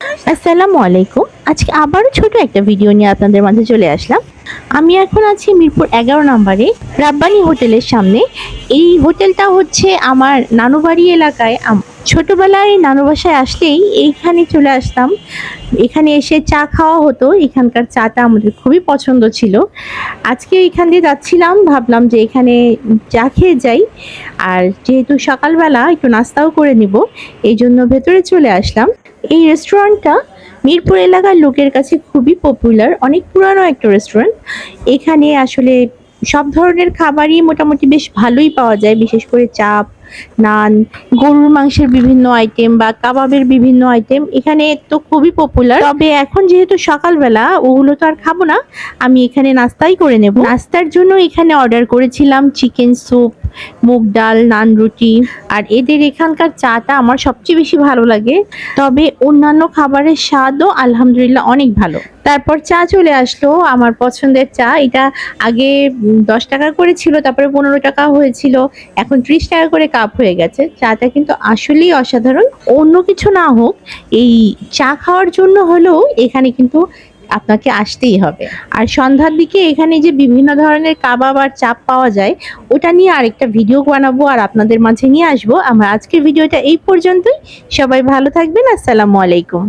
আসসালামু আলাইকুম। আজকে আবারও ছোট একটা ভিডিও নিয়ে আপনাদের মাঝে চলে আসলাম। আমি এখন আছি মিরপুর এগারো নম্বরে, রাব্বানি হোটেলের সামনে। এই হোটেলটা হচ্ছে আমার নানুবাড়ি এলাকায়। ছোটবেলায় নানু বাসায় আসলেই এইখানে চলে আসতাম। এখানে এসে চা খাওয়া হতো। এখানকার চাটা আমাদের খুবই পছন্দ ছিল। আজকে এখান দিয়ে যাচ্ছিলাম, ভাবলাম যে এখানে চা খেয়ে যাই। আর যেহেতু সকালবেলা একটু নাস্তাও করে নিব, এই জন্য ভেতরে চলে আসলাম। এই রেস্টুরেন্টটা মিরপুর এলাকার লোকের কাছে খুবই পপুলার অনেক পুরানো একটা রেস্টুরেন্ট এখানে আসলে সব ধরনের খাবারই মোটামুটি বেশ ভালোই পাওয়া যায়, বিশেষ করে চাপ, নান, গরুর মাংসের বিভিন্ন আইটেম বা কাবাবের বিভিন্ন আইটেম এখানে তো খুবই পপুলার তবে এখন যেহেতু সকালবেলা, ওগুলো তো আর খাব না। আমি এখানে নাস্তাই করে নেব। নাস্তার জন্য এখানে অর্ডার করেছিলাম চিকেন স্যুপ মুগ ডাল, নান রুটি আর এদের এখানকার চাটা আমার সবচেয়ে বেশি ভালো লাগে। তবে অন্যান্য খাবারের স্বাদও আলহামদুলিল্লাহ অনেক ভালো। তারপর চা চলে আসলো, আমার পছন্দের চা। এটা আগে দশ টাকা করে ছিল, তারপরে পনেরো টাকা হয়েছিল। এখন ত্রিশ টাকা করে কাপ হয়ে গেছে। চাটা কিন্তু আসলেই অসাধারণ। অন্য কিছু না হোক, এই চা খাওয়ার জন্য হলেও এখানে কিন্তু আপনাকে আসতেই হবে। আর সন্ধ্যার দিকে এখানে যে বিভিন্ন ধরনের কাবাব আর চাপ পাওয়া যায়, ওটা নিয়ে আরেকটা ভিডিও বানাবো আর আপনাদের মাঝে নিয়ে আসব। আমার আজকের ভিডিওটা এই পর্যন্তই। সবাই ভালো থাকবেন। আসসালামু আলাইকুম।